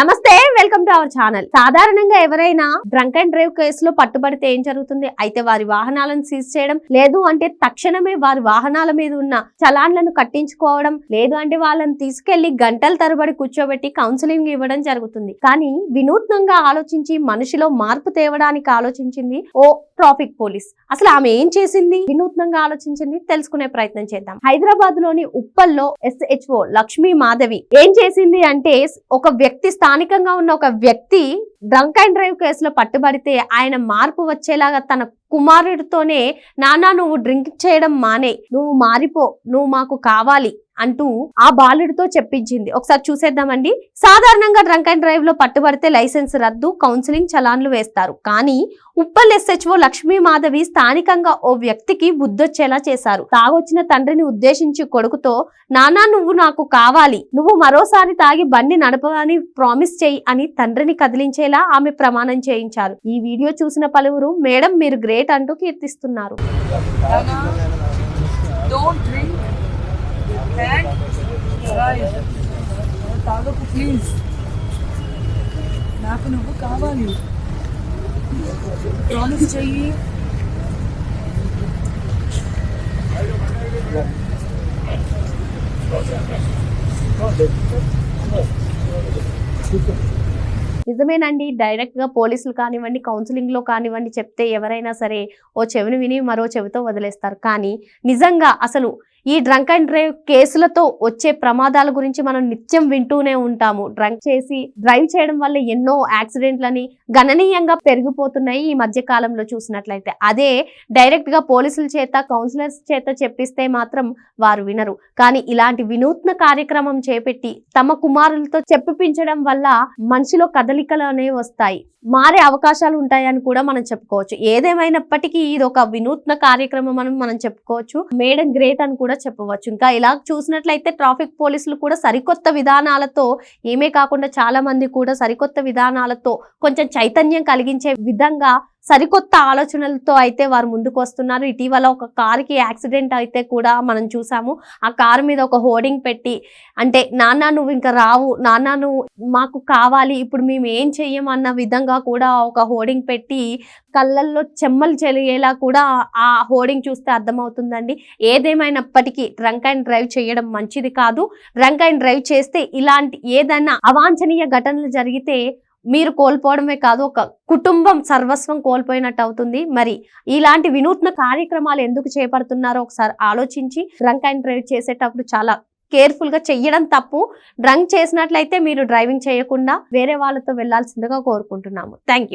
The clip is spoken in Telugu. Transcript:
నమస్తే వెల్కమ్ టు అవర్ ఛానల్. సాధారణంగా ఎవరైనా డ్రంక్ అండ్ డ్రైవ్ కేసులో పట్టుబడితే ఏం జరుగుతుంది? అయితే వారి వాహనాలను సీజ్ చేయడం లేదు అంటే తక్షణమే వారి వాహనాల మీద ఉన్న చలాన్లను కట్టించుకోవడం లేదు అంటే వాళ్ళని తీసుకెళ్ళి గంటల తరబడి కూర్చోబెట్టి కౌన్సిలింగ్ ఇవ్వడం జరుగుతుంది. కానీ వినూత్నంగా ఆలోచించి మనిషిలో మార్పు తేవడానికి ఆలోచించింది ఓ ట్రాఫిక్ పోలీస్. అసలు ఆమె ఏం చేసింది? వినూత్నంగా ఆలోచించింది తెలుసుకునే ప్రయత్నం చేద్దాం. హైదరాబాద్లోని ఉప్పల్లో ఎస్హెచ్ఓ లక్ష్మీ మాధవి ఏం చేసింది అంటే ఒక వ్యక్తి స్థానికంగా ఉన్న ఒక వ్యక్తి డ్రంక్ అండ్ డ్రైవ్ కేసులో పట్టుబడితే ఆయన మార్పు వచ్చేలాగా తన కుమారుడితోనే నానా నువ్వు డ్రింక్ చేయడం మానే నువ్వు మారిపో నువ్వు మాకు కావాలి అంటూ ఆ బాలుడితో చెప్పించింది. ఒకసారి చూసేద్దామండి. సాధారణంగా డ్రంక్ అండ్ డ్రైవ్లో పట్టుబడితే లైసెన్స్ రద్దు కౌన్సిలింగ్ చలాన్లు వేస్తారు. కానీ ఉప్పల్ ఎస్హెచ్ఓ లక్ష్మీ మాధవి స్థానికంగా ఓ వ్యక్తికి బుద్ధొచ్చేలా చేశారు. తాగొచ్చిన తండ్రిని ఉద్దేశించి కొడుకుతో నానా నువ్వు నాకు కావాలి. నువ్వు మరోసారి తాగి బండి నడపని ప్రామిస్ చేయి అని తండ్రిని కదిలించేలా ఉండేలా ఆమె ప్రమాణం చేయించారు. ఈ వీడియో చూసిన పలువురు మేడం మీరు గ్రేట్ అంటూ కీర్తిస్తున్నారు. నాకు నువ్వు కావాలి. ప్రామిస్ చెయ్యి. నిజమేనండి. డైరెక్ట్గా పోలీసులు కానివ్వండి కౌన్సిలింగ్లో కానివ్వండి చెప్తే ఎవరైనా సరే ఓ చెవిని విని మరో చెవితో వదిలేస్తారు. కానీ నిజంగా అసలు ఈ డ్రంక్ అండ్ డ్రైవ్ కేసులతో వచ్చే ప్రమాదాల గురించి మనం నిత్యం వింటూనే ఉంటాము. డ్రంక్ చేసి డ్రైవ్ చేయడం వల్ల ఎన్నో యాక్సిడెంట్లని గణనీయంగా పెరిగిపోతున్నాయి ఈ మధ్య కాలంలో చూసినట్లయితే. అదే డైరెక్ట్గా పోలీసుల చేత కౌన్సిలర్స్ చేత చెప్పిస్తే మాత్రం వారు వినరు. కానీ ఇలాంటి వినూత్న కార్యక్రమం చేపెట్టి తమ కుమారులతో చెప్పిపించడం వల్ల మనిషిలో కదలికలు అనేవి వస్తాయి. మారే అవకాశాలు ఉంటాయని కూడా మనం చెప్పుకోవచ్చు. ఏదేమైనప్పటికీ ఇది ఒక వినూత్న కార్యక్రమం అని మనం చెప్పుకోవచ్చు. మేడం గ్రేట్ అని కూడా చెప్పవచ్చు. ఇంకా ఇలా చూసినట్లయితే ట్రాఫిక్ పోలీసులు కూడా సరికొత్త విధానాలతో ఏమే కాకుండా చాలా మంది కూడా సరికొత్త విధానాలతో కొంచెం చైతన్యం కలిగించే విధంగా సరికొత్త ఆలోచనలతో అయితే వారు ముందుకు వస్తున్నారు. ఇటీవల ఒక కారుకి యాక్సిడెంట్ అయితే కూడా మనం చూసాము. ఆ కారు మీద ఒక హోర్డింగ్ పెట్టి అంటే నాన్న నువ్వు ఇంకా రావు. నాన్న నువ్వు మాకు కావాలి. ఇప్పుడు మేము ఏం చెయ్యమన్న విధంగా కూడా ఒక హోర్డింగ్ పెట్టి కళ్ళల్లో చెమ్మలు చెలిగేలా కూడా ఆ హోర్డింగ్ చూస్తే అర్థమవుతుందండి. ఏదేమైనప్పటికీ డ్రంక్ అండ్ డ్రైవ్ చేయడం మంచిది కాదు. డ్రంక్ అండ్ డ్రైవ్ చేస్తే ఇలాంటి ఏదైనా అవాంఛనీయ ఘటనలు జరిగితే మీరు కోల్పోవడమే కాదు ఒక కుటుంబం సర్వస్వం కోల్పోయినట్టు అవుతుంది. మరి ఇలాంటి వినూత్న కార్యక్రమాలు ఎందుకు చేపడుతున్నారో ఒకసారి ఆలోచించి డ్రంక్ అండ్ డ్రైవ్ చేసేటప్పుడు చాలా కేర్ఫుల్గా చెయ్యడం తప్పు. డ్రంక్ చేసినట్లయితే మీరు డ్రైవింగ్ చేయకుండా వేరే వాళ్ళతో వెళ్ళాల్సిందిగా కోరుకుంటున్నాము. థ్యాంక్